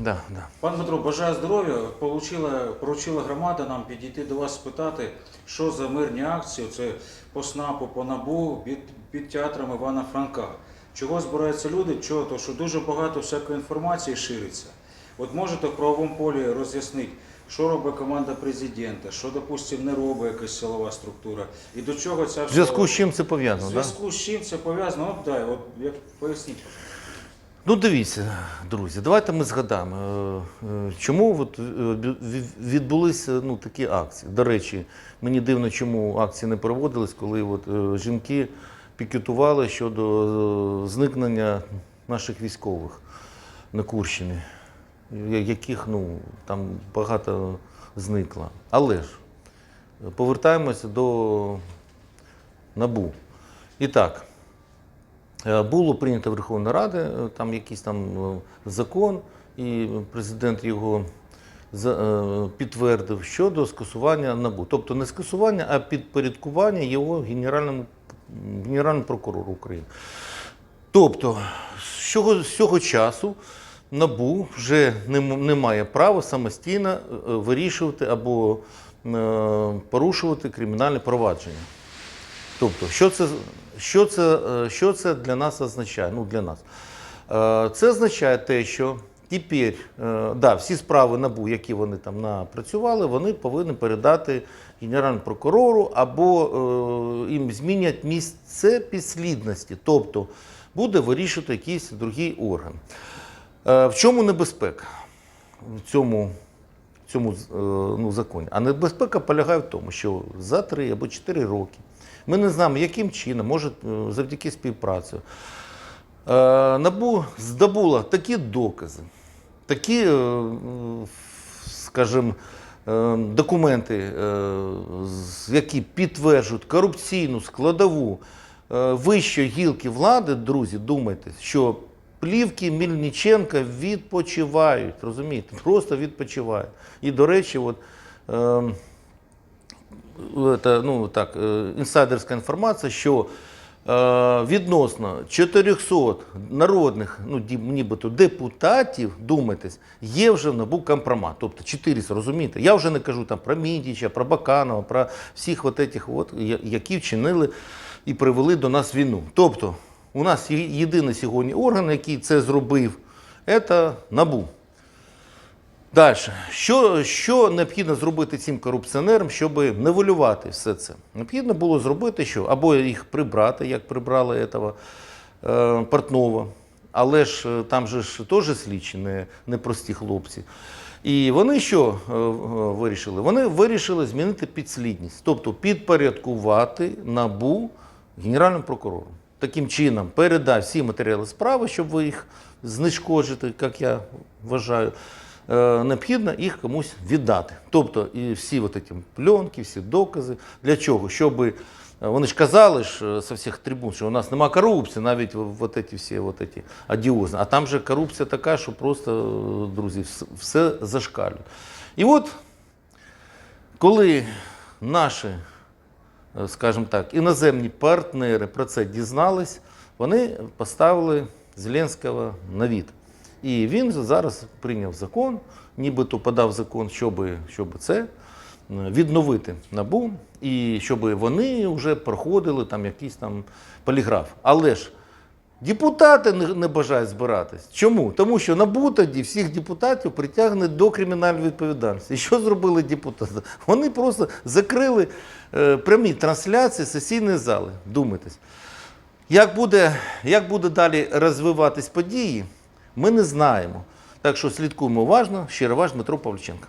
Да, да. Пан Дмитро, бажаю здоров'я. Получила, поручила громада нам підійти до вас спитати, що за мирні акції, це по СНАПу, по НАБУ, під, під театром Івана Франка. Чого збираються люди? Чого? То, що дуже багато всякої інформації шириться. От можете в правовому полі роз'яснити, що робить команда президента, що, допустимо, не робить якась силова структура, і до чого ця В зв'язку з чим це пов'язано? В зв'язку з чим це пов'язано? От дай, от як поясніть. Ну, дивіться, друзі, давайте ми згадаємо, е, е, чому от е, відбулися ну, такі акції. До речі, мені дивно, чому акції не проводились, коли от, жінки пікетували щодо зникнення наших військових на Курщині, яких ну, там багато зникло. Але ж повертаємося до НАБУ. І так. Е, Було прийнято Верховна Рада, е, там якийсь там е, закон, і президент його підтвердив щодо скасування НАБУ. Тобто не скасування, а підпорядкування його генеральному, генеральному прокурору України. Тобто, з цього, з цього часу НАБУ вже не, не має права самостійно вирішувати або порушувати кримінальне провадження. Тобто, що це, що це, е, що це для нас означає? Ну, для нас. Е, Це означає те, що тепер, е, да, всі справи НАБУ, які вони там напрацювали, вони повинні передати Генеральному прокурору або їм змінять місце підслідності. Тобто буде вирішувати якийсь другий орган. В чому небезпека в цьому, цьому е, ну, законі? А небезпека полягає в тому, що за три або чотири роки ми не знаємо, яким чином, може е, завдяки співпраці. е, НАБУ здобула такі докази, такі, скажімо, документи, які підтверджують корупційну складову вищої гілки влади, друзі, думайте, що плівки Мільниченка відпочивають, розумієте, просто відпочивають. І, до речі, от, е, это, ну, так, е, інсайдерська інформація, що е, відносно 400 народних, ну, нібито депутатів, думайтесь, є вже в НАБУ компромат. Тобто 400, розумієте? Я вже не кажу там про Мідіча, про Баканова, про всіх от этих, от, які вчинили і привели до нас війну. Тобто, у нас єдиний сьогодні орган, який це зробив, це НАБУ. Далі, що, що необхідно зробити цим корупціонерам, щоб нивелювати все це? Необхідно було зробити, що або їх прибрати, як прибрали этого, е, Портнова, але ж е, там же ж теж слідчі, не, не прості хлопці. І вони що е, вирішили? Вони вирішили змінити підслідність, тобто підпорядкувати набу Генеральному прокурору. Таким чином передати всі матеріали справи, щоб ви їх знешкоджити, як я вважаю е, необхідно їх комусь віддати. Тобто і всі ці пленки, всі докази. Для чого? Щоб е, вони ж казали ж е, з всіх трибун, що у нас нема корупції, навіть от ці всі от ці одіозні. А там же корупція така, що просто, друзі, все зашкалює. І от коли наші, скажімо так, іноземні партнери про це дізнались, вони поставили Зеленського на від. І він зараз прийняв закон, нібито подав закон, щоб, щоб це е, відновити набу, і щоб вони вже проходили там якийсь там поліграф. Але ж депутати не, бажають збиратись. Чому? Тому що НАБУ тоді всіх депутатів притягне до кримінальної відповідальності. І що зробили депутати? Вони просто закрили е, прямі трансляції сесійної зали. Думайтесь. Як буде, як буде далі розвиватись події, ми не знаємо. Так що слідкуємо уважно. Щиро ваш Дмитро Павліченко.